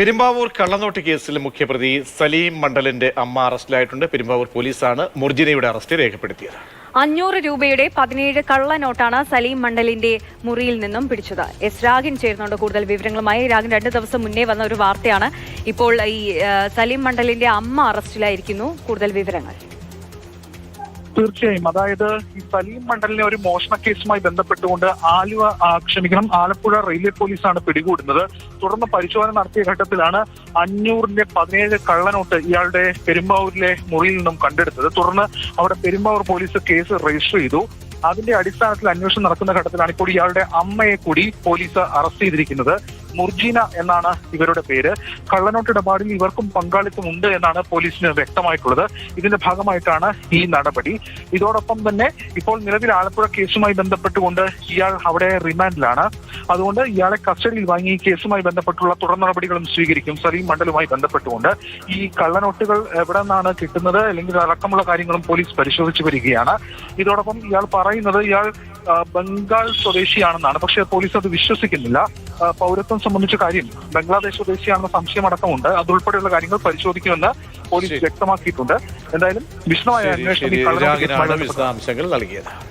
പെരുമ്പാവൂർ കള്ളനോട്ട് കേസിൽ മുഖ്യപ്രതി സലീം മണ്ഡലിന്റെ അമ്മ അറസ്റ്റിലായിട്ടുണ്ട്. പെരുമ്പാവൂർ പോലീസാണ് മുർജിനയുടെ അറസ്റ്റ് രേഖപ്പെടുത്തിയത്. അഞ്ഞൂറ് രൂപയുടെ പതിനേഴ് കള്ളനോട്ടാണ് സലീം മണ്ഡലിന്റെ മുറിയിൽ നിന്നും പിടിച്ചത്. എസ് രാഗിൻ ചേർന്നുണ്ട് കൂടുതൽ വിവരങ്ങളുമായി. രാഗിൻ രണ്ട് ദിവസം മുന്നേ വന്ന ഒരു വാർത്തയാണ്. ഇപ്പോൾ ഈ സലീം മണ്ഡലിന്റെ അമ്മ അറസ്റ്റിലായിരിക്കുന്നു. കൂടുതൽ വിവരങ്ങൾ. തീർച്ചയായും. അതായത് ഈ സലീം മണ്ഡലിനെ ഒരു മോഷണ കേസുമായി ബന്ധപ്പെട്ടുകൊണ്ട് ആലുവ ക്ഷമിക്കണം ആലപ്പുഴ റെയിൽവേ പോലീസാണ് പിടികൂടുന്നത്. തുടർന്ന് പരിശോധന നടത്തിയ ഘട്ടത്തിലാണ് അഞ്ഞൂറിന്റെ പതിനേഴ് കള്ളനോട്ട് ഇയാളുടെ പെരുമ്പാവൂരിലെ മുറിയിൽ നിന്നും കണ്ടെടുത്തത്. തുടർന്ന് അവിടെ പെരുമ്പാവൂർ പോലീസ് കേസ് രജിസ്റ്റർ ചെയ്തു. അതിന്റെ അടിസ്ഥാനത്തിൽ അന്വേഷണം നടക്കുന്ന ഘട്ടത്തിലാണ് ഇപ്പോൾ ഇയാളുടെ അമ്മയെ കൂടി പോലീസ് അറസ്റ്റ് ചെയ്തിരിക്കുന്നത്. മുർജീന എന്നാണ് ഇവരുടെ പേര്. കള്ളനോട്ട് ഇടപാടിൽ ഇവർക്കും പങ്കാളിത്തം ഉണ്ട് എന്നാണ് പോലീസിന് വ്യക്തമായിട്ടുള്ളത്. ഇതിന്റെ ഭാഗമായിട്ടാണ് ഈ നടപടി. ഇതോടൊപ്പം തന്നെ ഇപ്പോൾ നിലവിൽ ആലപ്പുഴ കേസുമായി ബന്ധപ്പെട്ടുകൊണ്ട് ഇയാൾ അവിടെ റിമാൻഡിലാണ്. അതുകൊണ്ട് ഇയാളെ കസ്റ്റഡിയിൽ വാങ്ങി കേസുമായി ബന്ധപ്പെട്ടുള്ള തുടർ നടപടികളും സ്വീകരിക്കും. സലീം മണ്ഡലുമായി ബന്ധപ്പെട്ടുകൊണ്ട് ഈ കള്ളനോട്ടുകൾ എവിടെ നിന്നാണ് കിട്ടുന്നത്? അല്ലെങ്കിൽ അടക്കമുള്ള കാര്യങ്ങളും പോലീസ് പരിശോധിച്ചു വരികയാണ്. ഇതോടൊപ്പം ഇയാൾ പറയുന്നത് ഇയാൾ ബംഗാൾ സ്വദേശിയാണെന്നാണ്. പക്ഷേ പോലീസ് അത് വിശ്വസിക്കുന്നില്ല. പൗരത്വം സംബന്ധിച്ച കാര്യം ബംഗ്ലാദേശ് സ്വദേശിയാണെന്ന സംശയമടക്കമുണ്ട് അതുൾപ്പെടെയുള്ള കാര്യങ്ങൾ പരിശോധിക്കുമെന്ന് പോലീസ്. വ്യക്തമാക്കിയിട്ടുണ്ട്. എന്തായാലും വിശദമായ അന്വേഷണം വിശദാംശങ്ങൾ നൽകിയത്.